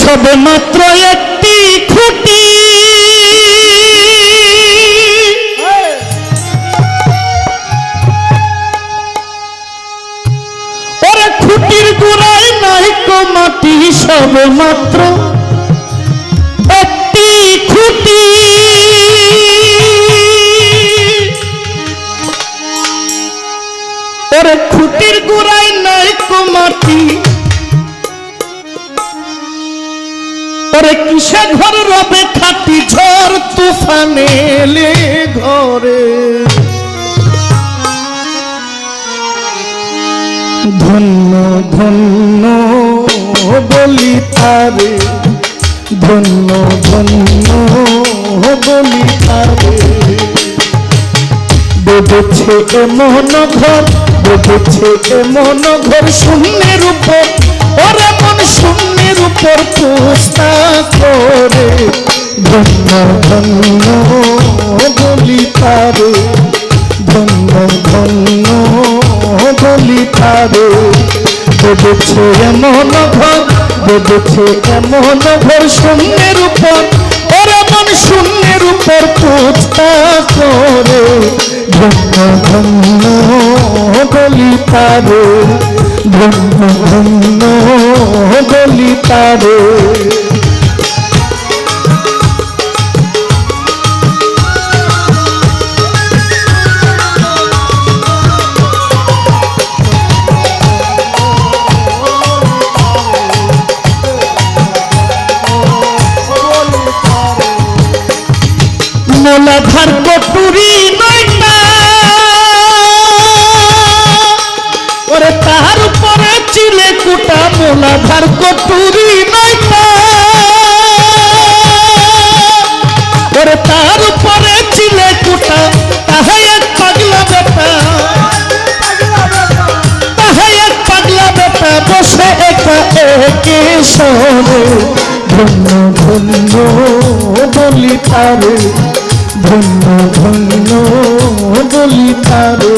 সবে মাত্র একটি খুঁটি। ওরে খুঁটির গোড়ায় নাই কো মাটি, সবে মাত্র একটি খুঁটি। ওরে খুঁটির গোড়ায় নাই কো মাটি ঘর রবে খাটি ঝড় তুফানে এলে ঘরে। ধন্য ধন্য বলি তারে, ধন্য ধন্য বলি তারে। বেঁধেছে এমন ঘর, বেঁধেছে এমন ঘর, শূন্যের উপর ধন্য ধন্য বলি তারে ধন্য ধন্য বলি তারে বেঁধেছে এমন ঘর বেঁধেছে এমন ঘর শূন্যের উপর ওরে মন শূন্যের উপর পুস্তা করে ধন্য ধন্য বলি তারে ধন্য ধন্য বলি তারে মোলাধার কটুরি নয়টা। ওরে তার উপরে চিলে কুটা মোলাধার কটুরি নয়টা। ওরে উপরে চিলে কুটা তাহে এক পাগলা বেটা। তাহে এক পাগলা বেটা, বসে একা একে সরে। ধন্য ধন্য বলি তারে। ধন্য ধন্য বলি তারে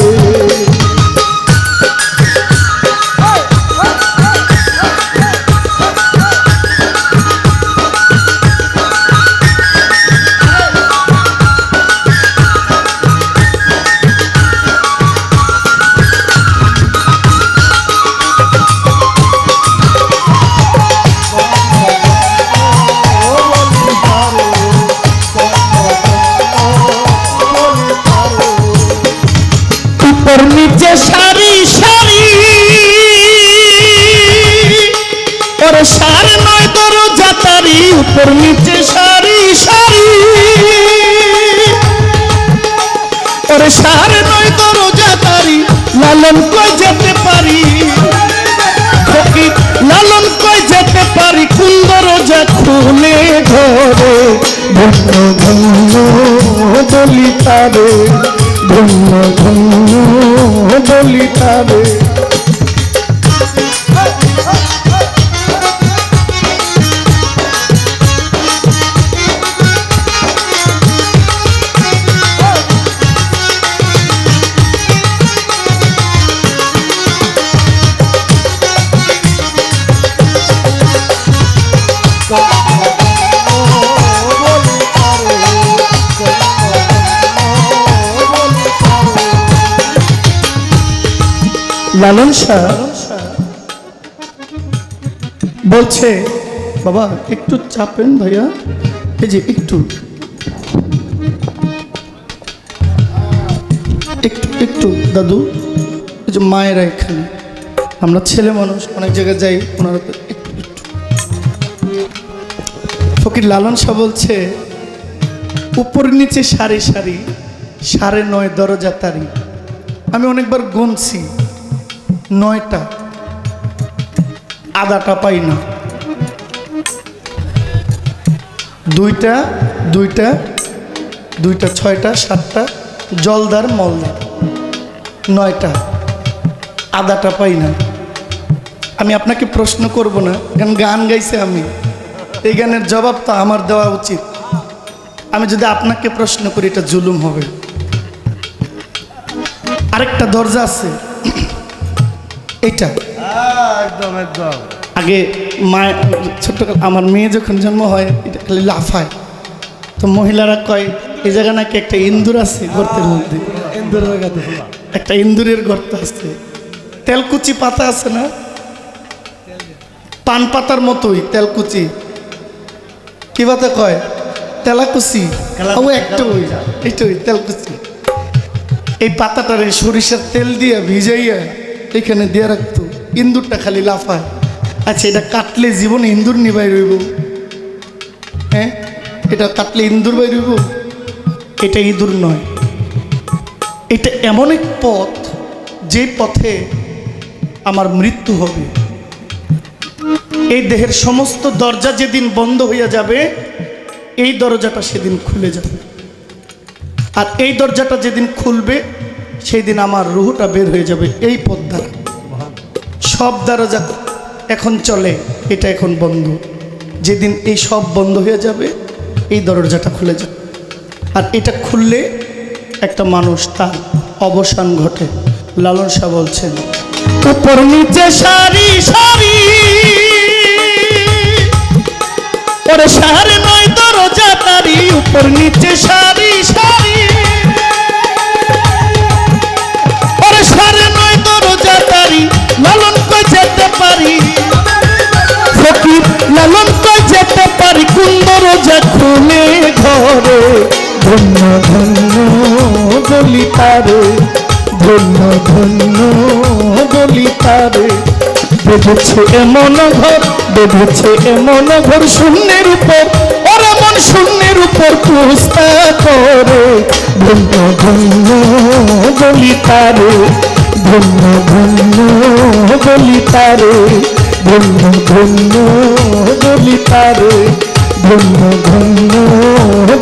ওরে সার নয়, তোর জাতারি, উপর নিচে সারি সারি। ওরে সার নয়, তোর জাতারি, লালন কই যেতে পারি? ফকির, লালন কই যেতে পারি? কুন্দর যা খুলে ঘরে? ধন্য ধন্য বলি তারে ধন্য ধন্য বলি লালন শাহ বলছে, বাবা, একটু চাপেন ভাইয়া। এই যে একটু। একটু একটু, দাদু। এই যে মায়েরা এখানে। আমরা ছেলে মানুষ, অনেক জায়গায় যাই, ওনারা ফকির লালন শাহ বলছে, উপর নিচে সারি সারি, সাড়ে নয় দরজা তারি। আমি অনেকবার গুনছি। নয়টা। আদাটা পাই না। দুইটা দুইটা দুইটা, ছয়টা, সাতটা, জলদার মলদার। নয়টা। আদাটা পাই না। আমি আপনাকে প্রশ্ন করব না, কারণ গান গাইছে আমি। এই গানের জবাব তো আমার দেওয়া উচিত। আমি যদি আপনাকে প্রশ্ন করি, এটা জুলুম হবে। আরেকটা দরজা আছে। এটা হ্যাঁ, একদম একদম। আগে মা ছোট্ট আমার মেয়ে যখন জন্ম হয় এটা খালি লাফায় তো মহিলারা কয় এই জায়গা নাকি একটা ইন্দুর আছে গর্তের মধ্যে। একটা ইন্দুরের গর্ত আছে। তেলকুচি পাতা আছে না? পান পাতার মতোই তেলকুচি। কি পাতা কয়? তেলাকুচি। ও একটা ওই তেলকুচি। এই পাতাটারে সরিষার তেল দিয়ে ভিজাইয়া এখানে দিয়ে রাখতো। ইন্দুরটা খালি লাফায়। আচ্ছা এটা কাটলে জীবনে ইন্দুর নিবাই রইব। হ্যাঁ? এটা কাটলে ইন্দুর বাই রইব। এটা ইঁদুর নয়। এটা এমন এক পথ, যে পথে আমার মৃত্যু হবে। এই দেহের সমস্ত দরজা যেদিন বন্ধ হইয়া যাবে, এই দরজাটা সেদিন খুলে যাবে। আর এই দরজাটা যেদিন খুলবে সেই দিন আমার রুহুটা বের হয়ে যাবে। এই দ্বারা। সব দরজা এখন চলে, এটা এখন বন্ধ। যেদিন এই সব বন্ধ হয়ে যাবে, এই দরজাটা খুলে যাবে। আর এটা খুললে একটা মানুষ তার অবসান ঘটে। লালন শাহ বলছেন, উপর নিচে সারি সারি। ওরে সারে নয় দরজা তারি, উপর নিচে সারি। বেঁধেছে এমন ঘর, বেঁধেছে এমন ঘর, শূন্যের উপর। ওর এমন শূন্যের উপর পুস্তা করে। ধন্য ধন্য বলি তারে ধন্য ধন্য বলি তারে ধন্য ধন্য বলি তারে ধন্য ধন্য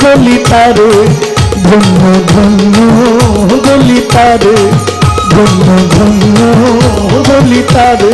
বলি তারে ধন্য ধন্য বলি তারে ধন্য ধন্য বলি তারে